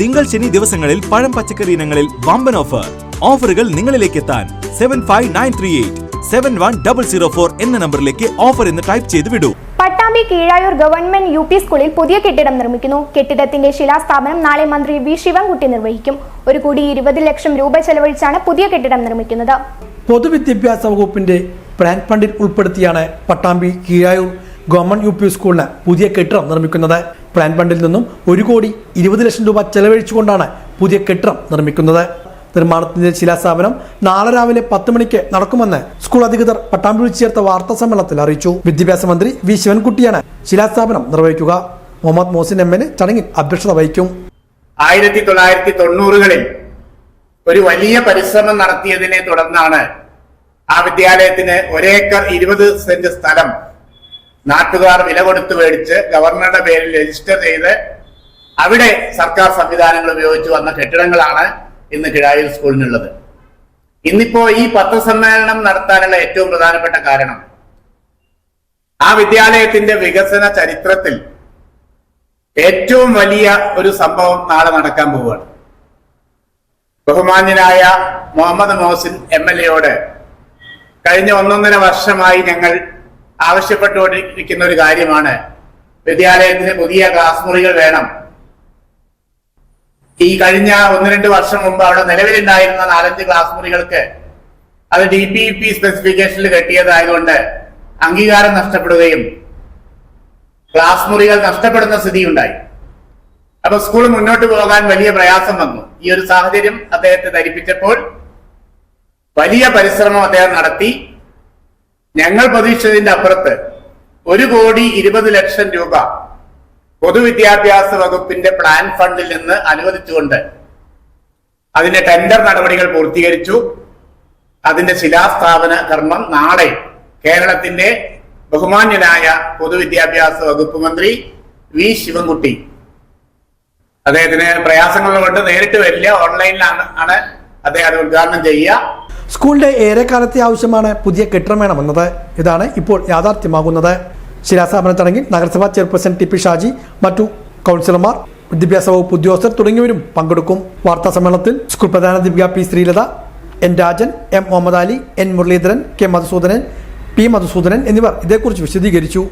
തിങ്കൾ ശനി ദിവസങ്ങളിൽ പഴം പച്ചക്കറി ഇനങ്ങളിൽ വമ്പൻ ഓഫർ ഓഫറുകൾ നിങ്ങളിലേക്ക് എത്താൻ seven five nine three eight seven one double zero four എന്ന നമ്പറിലേക്ക് ഓഫർ എന്ന് ടൈപ്പ് ചെയ്ത് വിടൂ. Pattambi Keezhayur government U P സ്കൂളിൽ പുതിയ കെട്ടിടം നിർമ്മിക്കുന്നു. കെട്ടിടത്തിന്റെ ശിലാസ്ഥാപനം നാളെ മന്ത്രി വി ശിവൻകുട്ടി നിർവഹിക്കും. ഒരു കോടി ഇരുപത് ലക്ഷം രൂപ ചെലവഴിച്ചാണ് പുതിയ കെട്ടിടം നിർമ്മിക്കുന്നത്. പൊതുവിദ്യാഭ്യാസ വകുപ്പിന്റെ പ്ലാൻ ഫണ്ടിൽ ഉൾപ്പെടുത്തിയാണ് Pattambi Keezhayur government U P സ്കൂളിന് പുതിയ കെട്ടിടം നിർമ്മിക്കുന്നത്. പ്ലാൻ ഫണ്ടിൽ നിന്നും ഒരു കോടി ഇരുപത് ലക്ഷം രൂപ ചെലവഴിച്ചുകൊണ്ടാണ് പുതിയ കെട്ടിടം നിർമ്മിക്കുന്നത്. നിർമ്മാണത്തിന്റെ ശിലാസ്ഥാപനം നാളെ രാവിലെ പത്ത് മണിക്ക് നടക്കുമെന്ന് സ്കൂൾ അധികൃതർ പട്ടാമ്പി ചേർത്ത വാർത്താ സമ്മേളനത്തിൽ അറിയിച്ചു. വിദ്യാഭ്യാസ മന്ത്രി വി. ശിവൻകുട്ടിയാണ് ശിലാസ്ഥാപനം നിർവഹിക്കുക. മുഹമ്മദ് മോസിൻ എം എൽ ചടങ്ങിൽ അധ്യക്ഷത വഹിക്കും. ആയിരത്തി തൊള്ളായിരത്തി തൊണ്ണൂറുകളിൽ ഒരു വലിയ പരിശ്രമം നടത്തിയതിനെ തുടർന്നാണ് ആ വിദ്യാലയത്തിന് ഒരേക്കർ ഇരുപത് സെന്റ് സ്ഥലം നാട്ടുകാർ വില കൊടുത്ത് മേടിച്ച് ഗവർണറുടെ പേരിൽ രജിസ്റ്റർ ചെയ്ത് അവിടെ സർക്കാർ സംവിധാനങ്ങൾ ഉപയോഗിച്ച് വന്ന കെട്ടിടങ്ങളാണ് ഇന്ന് കിഴായിൽ സ്കൂളിനുള്ളത്. ഇന്നിപ്പോ ഈ പത്രസമ്മേളനം നടത്താനുള്ള ഏറ്റവും പ്രധാനപ്പെട്ട കാരണം ആ വിദ്യാലയത്തിന്റെ വികസന ചരിത്രത്തിൽ ഏറ്റവും വലിയ ഒരു സംഭവം നാളെ നടക്കാൻ പോവുകയാണ്. ബഹുമാന്യനായ മുഹമ്മദ് മോസിൻ എം എൽ എയോട് കഴിഞ്ഞ ഒന്നൊന്നര വർഷമായി ഞങ്ങൾ ആവശ്യപ്പെട്ടുകൊണ്ടിരിക്കുന്ന ഒരു കാര്യമാണ്. വിദ്യാലയത്തിന് പുതിയ ക്ലാസ് മുറികൾ വേണം. ഈ കഴിഞ്ഞ ഒന്ന് രണ്ട് വർഷം മുമ്പ് അവിടെ നിലവിലുണ്ടായിരുന്ന നാലഞ്ച് ക്ലാസ് മുറികൾക്ക് അത് ഡി പി പി സ്പെസിഫിക്കേഷനിൽ കെട്ടിയതായതുകൊണ്ട് അംഗീകാരം നഷ്ടപ്പെടുകയും ക്ലാസ് മുറികൾ നഷ്ടപ്പെടുന്ന സ്ഥിതി ഉണ്ടായി അപ്പൊ സ്കൂൾ മുന്നോട്ട് പോകാൻ വലിയ പ്രയാസം വന്നു. ഈ ഒരു സാഹചര്യം അദ്ദേഹത്തെ ധരിപ്പിച്ചപ്പോൾ വലിയ പരിശ്രമം അദ്ദേഹം നടത്തി. ഞങ്ങൾ പ്രതീക്ഷിച്ചതിന്റെ അപ്പുറത്ത് ഒരു കോടി ഇരുപത് ലക്ഷം രൂപ പൊതുവിദ്യാഭ്യാസ വകുപ്പിന്റെ പ്ലാൻ ഫണ്ടിൽ നിന്ന് അനുവദിച്ചുകൊണ്ട് അതിന്റെ ടെൻഡർ നടപടികൾ പൂർത്തീകരിച്ചു. അതിന്റെ ശിലാസ്ഥാപന കർമ്മം നാളെ കേരളത്തിന്റെ ബഹുമാന്യനായ പൊതുവിദ്യാഭ്യാസ വകുപ്പ് മന്ത്രി വി ശിവൻകുട്ടി. അദ്ദേഹത്തിന് പ്രയാസങ്ങളുകൊണ്ട് നേരിട്ട് വരില്ല. ഓൺലൈനിലാണ് ആണ് അദ്ദേഹം ഉദ്ഘാടനം ചെയ്യുക. സ്കൂളിന്റെ ഏറെക്കാലത്തെ ആവശ്യമാണ് പുതിയ കെട്ടിടം വേണമെന്നത് ഇതാണ് ഇപ്പോൾ യാഥാർത്ഥ്യമാകുന്നത്. ശിലാസ്ഥാപന ചടങ്ങിൽ നഗരസഭാ ചെയർപേഴ്സൺ ടി പി ഷാജി മറ്റു കൗൺസിലർമാർ വിദ്യാഭ്യാസ വകുപ്പ് ഉദ്യോഗസ്ഥർ തുടങ്ങിയവരും പങ്കെടുക്കും. വാർത്താ സമ്മേളനത്തിൽ school പ്രധാനാധ്യാപിക P Sreelatha N Rajan M Muhammad Ali N Muraleedharan K Madhusoodanan P Madhusoodanan എന്നിവർ ഇതേക്കുറിച്ച് വിശദീകരിച്ചു.